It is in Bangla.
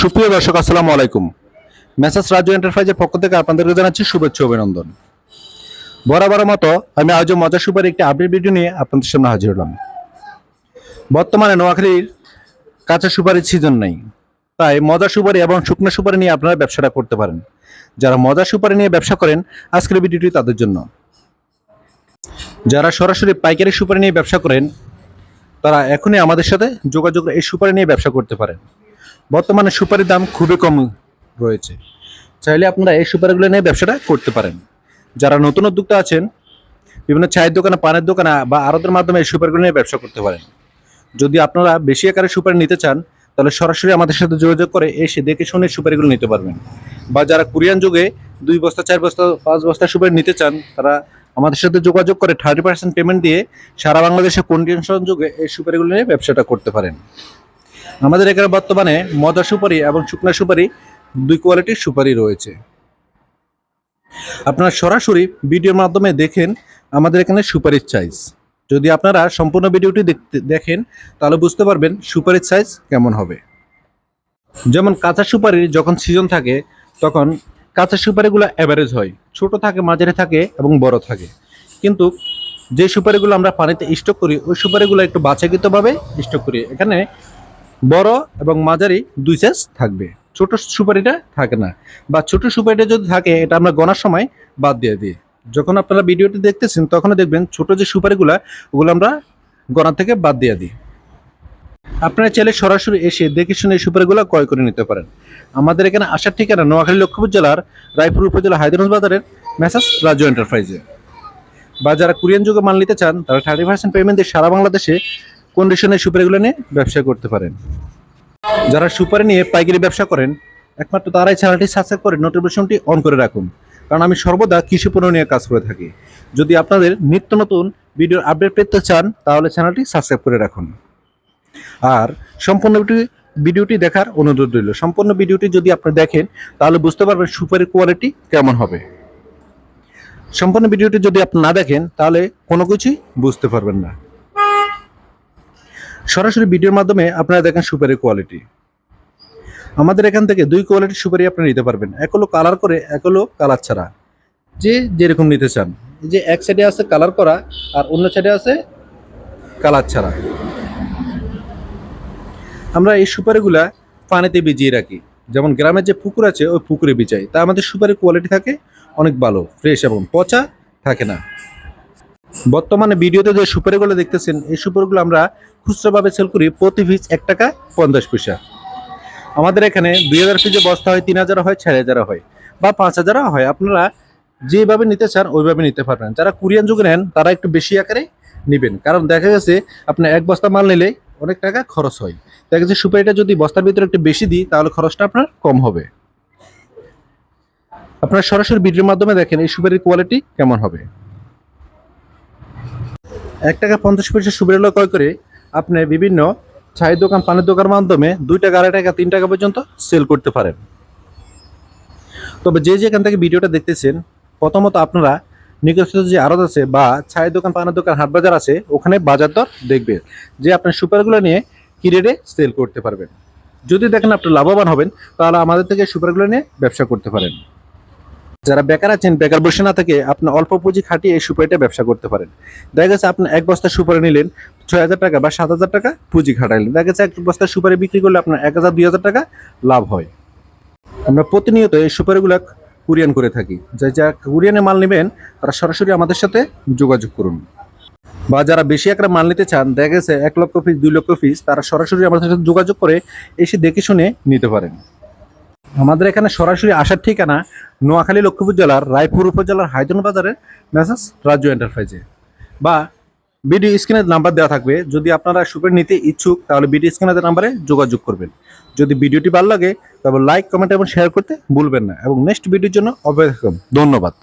সুপ্রিয় দর্শক, আসসালামু আলাইকুম। মেসাস রাজু এন্টারপ্রাইজের পক্ষ থেকে আপনাদেরকে জানাচ্ছি শুভেচ্ছা অভিনন্দন। বরাবর মতো আমি আজও মজা সুপার একটি আপডেট ভিডিও নিয়ে আপনাদের সামনে হাজির হলাম। বর্তমানে নোয়াখালীর কাঁচা সুপারির সিজন নেই। তাই মজা সুপারি এবং শুকনো সুপারি নিয়ে আপনারা ব্যবসাটা করতে পারেন। যারা মজা সুপারি নিয়ে ব্যবসা করেন, আজকের ভিডিওটি তাদের জন্য। যারা সরাসরি পাইকারি সুপারি নিয়ে ব্যবসা করেন, তারা এখনই আমাদের সাথে যোগাযোগ এই সুপারি নিয়ে ব্যবসা করতে পারেন। বর্তমানে সুপারির দাম খুবই কম রয়েছে। চাইলে আপনারা এই সুপারিগুলো নিয়ে ব্যবসাটা করতে পারেন। যারা নতুন উদ্যোক্তা আছেন, বিভিন্ন চায়ের দোকানে, পানের দোকানে বা আড়তের মাধ্যমে এই সুপারিগুলো নিয়ে ব্যবসা করতে পারেন। যদি আপনারা বেশি আকারে সুপারি নিতে চান, তাহলে সরাসরি আমাদের সাথে যোগাযোগ করে এসে দেখে শুনে সুপারিগুলো নিতে পারবেন। বা যারা কুরিয়ান যুগে দুই বস্তা, চার বস্তা, পাঁচ বস্তা সুপারি নিতে চান, তারা আমাদের সাথে যোগাযোগ করে থার্টি পার্সেন্ট পেমেন্ট দিয়ে সারা বাংলাদেশে কন্ডিশন যুগে এই সুপারিগুলো নিয়ে ব্যবসাটা করতে পারেন। আমাদের এখানে বর্তমানে মজা সুপারি এবং শুকনা সুপারি দুই কোয়ালিটির সুপারি রয়েছে। আপনারা সরাসরি ভিডিওর মাধ্যমে দেখেন আমাদের এখানে সুপারির সাইজ যদি আপনারা সম্পূর্ণ ভিডিওটি দেখতে, দেখেন, তাহলে বুঝতে পারবেন সুপারির সাইজ কেমন হবে। যেমন কাঁচা সুপারির যখন সিজন থাকে, তখন কাঁচা সুপারিগুলো অ্যাভারেজ হয়। ছোট থাকে, মাঝারি থাকে এবং বড় থাকে। কিন্তু যে সুপারিগুলো আমরা পানিতে স্টক করি, ওই সুপারিগুলো একটু বাছাকৃতভাবে স্টক করি। এখানে বড় এবং মাঝারি দুই সাইজ থাকবে। ছোট সুপারিটা থাকে না। বা ছোট সুপারিটা যদি থাকে, এটা আমরা গনার সময় বাদ দিয়ে দিই। যখন আপনারা ভিডিওটি দেখতেছেন তখন দেখবেন ছোট যে সুপারিগুলা, ওগুলো আমরা গনা থেকে বাদ দিয়ে দিই। আপনারা চাইলে সরাসরি এসে দেখে শুনে এই সুপারিগুলো ক্রয় করে নিতে পারেন। আমাদের এখানে আসার ঠিকানা নোয়াখালী লক্ষ্মীপুর জেলার রায়পুর উপজেলা হায়দ্রাবাদ বাজারের মেসাস রাজু এন্টারপ্রাইজে। বা যারা কোরিয়ান যুগে মাল নিতে চান, তারা থার্টি পার্সেন্ট পেমেন্ট দিয়ে সারা বাংলাদেশে কন্ডিশনে সুপারিগুলো নিয়ে ব্যবসা করতে পারেন। যারা সুপারি নিয়ে পাইকারি ব্যবসা করেন, একমাত্র তারাই চ্যানেলটি সাবস্ক্রাইব করে নোটিফিকেশনটি অন করে রাখুন। কারণ আমি সর্বদা কৃষি পণ্য নিয়ে কাজ করে থাকি। যদি আপনাদের নিত্য নতুন ভিডিওর আপডেট পেতে চান, তাহলে চ্যানেলটি সাবস্ক্রাইব করে রাখুন। আর সম্পূর্ণ ভিডিওটি দেখার অনুরোধ রইল। সম্পূর্ণ ভিডিওটি যদি আপনি দেখেন, তাহলে বুঝতে পারবেন সুপারির কোয়ালিটি কেমন হবে। সম্পূর্ণ ভিডিওটি যদি আপনি না দেখেন, তাহলে কোনো কিছুই বুঝতে পারবেন না। সরাসরি ভিডিওর মাধ্যমে আপনারা দেখেন সুপারির কোয়ালিটি। আমাদের এখান থেকে দুই কোয়ালিটির সুপারি আপনারা নিতে পারবেন। এক হলো কালার করে, এক হলো কালার ছাড়া। যে যেরকম নিতে চান। যে এক সাইডে আছে কালার করা আর অন্য সাইডে আছে কালার ছাড়া। আমরা এই সুপারিগুলা পানিতে ভিজিয়ে রাখি। যেমন গ্রামের যে পুকুর আছে, ওই পুকুরে ভিজাই। তা আমাদের সুপারির কোয়ালিটি থাকে অনেক ভালো, ফ্রেশ এবং পচা থাকে না। বর্তমানে ভিডিওতে যে সুপারিগুলো দেখতেছেন, এই সুপারিগুলো আমরা খুচরোভাবে সেল করি প্রতি পিস এক টাকা পঞ্চাশ পয়সা। আমাদের এখানে দুই হাজার পিসে বস্তা হয়, তিন হাজার হয়, চার হাজার হয় বা পাঁচ হাজারও হয়। আপনারা যেভাবে নিতে চান, ওইভাবে নিতে পারবেন। যারা কোরিয়ান যুগে নেন, তারা একটু বেশি আকারে নেবেন। কারণ দেখা গেছে আপনার এক বস্তা মাল নিলে অনেক টাকা খরচ হয়। দেখা গেছে, সুপারিটা যদি বস্তার ভিতরে একটু বেশি দিই, তাহলে খরচটা আপনার কম হবে। আপনারা সরাসরি ভিডিওর মাধ্যমে দেখেন এই সুপারির কোয়ালিটি কেমন হবে। এক টাকা পঞ্চাশ পয়সা সুবিধা ক্রয় করে আপনি বিভিন্ন চায়ের দোকান, পানের দোকানের মাধ্যমে দুই টাকা, আড়াই টাকা, তিন টাকা পর্যন্ত সেল করতে পারেন। তবে যে যেখান থেকে ভিডিওটা দেখতেছেন, প্রথমত আপনারা নিকটস্থ যে আড়ত আছে বা চায়ের দোকান, পানের দোকান, হাট বাজার আছে, ওখানে বাজার দর দেখবে যে আপনার সুপারগুলো নিয়ে কি রেটে সেল করতে পারবেন। যদি দেখেন আপনি লাভবান হবেন, তাহলে আমাদের থেকে সুপারগুলো নিয়ে ব্যবসা করতে পারেন। যারা বেকার আছেন, বেকার বসে না থেকে আপনি অল্প পুঁজি খাটিয়ে এই সুপারিটা ব্যবসা করতে পারেন। দেখা গেছে আপনি এক বস্তা সুপারি নিলেন ছয় হাজার টাকা বা সাত হাজার টাকা পুঁজি খাটাইলেন। দেখা গেছে এক বস্তা সুপারি বিক্রি করলে আপনার এক হাজার, দুই হাজার টাকা লাভ হয়। আমরা প্রতিনিয়ত এই সুপারিগুলো কুরিয়ান করে থাকি। যে যা কুরিয়ানে মাল নেবেন, তারা সরাসরি আমাদের সাথে যোগাযোগ করুন। বা যারা বেশি একটা মাল নিতে চান, দেখা গেছে এক লক্ষ পিস, দুই লক্ষ পিস, তারা সরাসরি আমাদের সাথে যোগাযোগ করে এসে দেখে শুনে নিতে পারেন। আমাদের এখানে সরাসরি আসার ঠিকানা নোয়াখালী লক্ষ্মীপুর জেলার রায়পুর উপজেলার হায়দন বাজারের মেসাস রাজ্য এন্টারপ্রাইজে। বা বিডি স্ক্রিনের নাম্বার দেওয়া থাকবে। যদি আপনারা সুপের নিতে ইচ্ছুক, তাহলে বিডি স্ক্রিনের নাম্বারে যোগাযোগ করবেন। যদি ভিডিওটি ভালো লাগে, তবে লাইক, কমেন্ট এবং শেয়ার করতে ভুলবেন না। এবং নেক্সট ভিডিওর জন্য অপেক্ষা ধন্যবাদ।